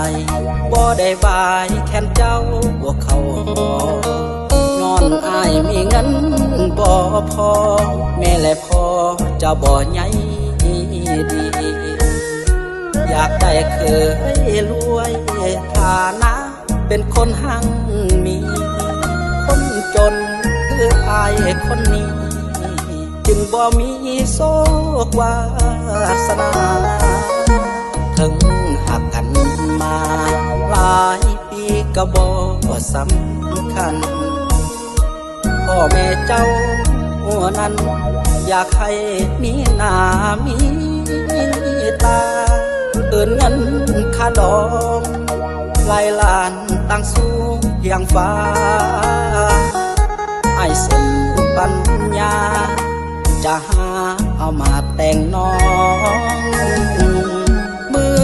ายบ่ได้บายแค้นเจ้าบ่เขาหอนอนอายมีเงินบ่พอ แม่และพ่อเจ้าบ่ใหญ่ดีอยากได้เคยรวยฐานะเป็นคนหังมี คนจนคืออายคนนี้ จึงบ่มีโซกวาสนาายปีก็บ่สำคัญ พ่อแม่เจ้าหัวนั้น อยากให้มีหน้ามีตาเอินเงินค่าดองลายลานตั้งสูงเพียงฟ้า ไอ้สมปัญญา จะหาเอามาแต่งน้อง มือ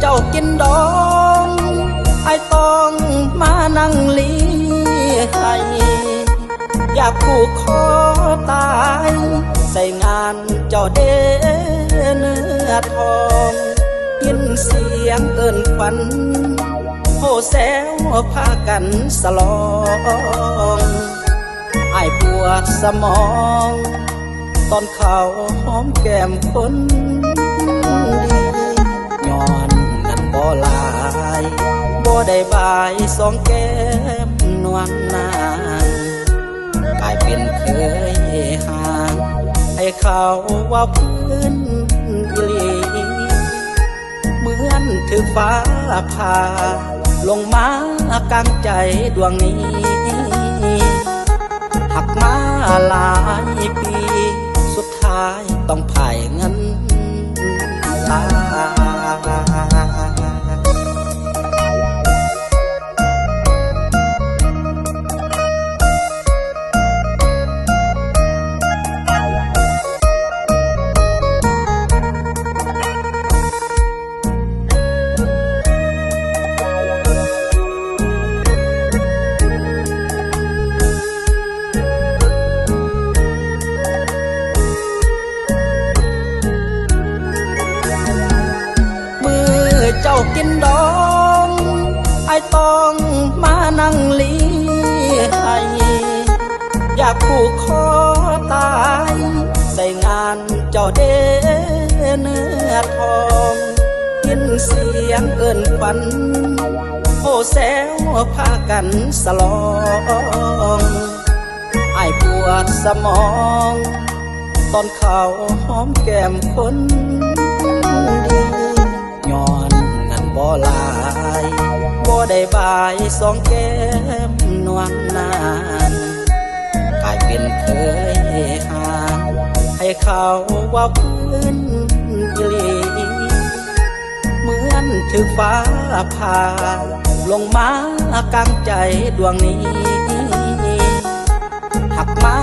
เจ้ากินดอง ให้อยากผูกคอตาย ใส่งานเจ้าเดเนื้อทองยินเสียงเอินควันโหแซวพากันสลองไอปวดสมอง ตอนเขาหอมแก้มคนดีย้อนนั้นบ่ลายบ่ได้บายสองแก้ม นวลนางกลายเป็นเคยห่าง ให้เขาว่าพื้นอีหลีเหมือนถือฟ้าผ่าลงมากลางใจดวงนี้หักมาหลายปี สุดท้ายต้องผ่ายเงิน กินดองไอต้องมานั่งลีให้อยากผูกคอตาย ใส่งานเจ้าเดเนื้อทองยินเสียงเอินควันโหแซวพากันสลองไอปวดสมอง ตอนเขาหอมแก้มคน บายสองแก้มนวลนานกลายเป็นเคยห่างให้เขาว่าพื้นอีหลีเหมือนถือฟ้าผ่าลงมากลางใจดวงนี้หักมา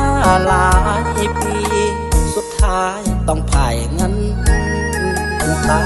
หลายปี สุดท้ายต้องผ่ายเงินตา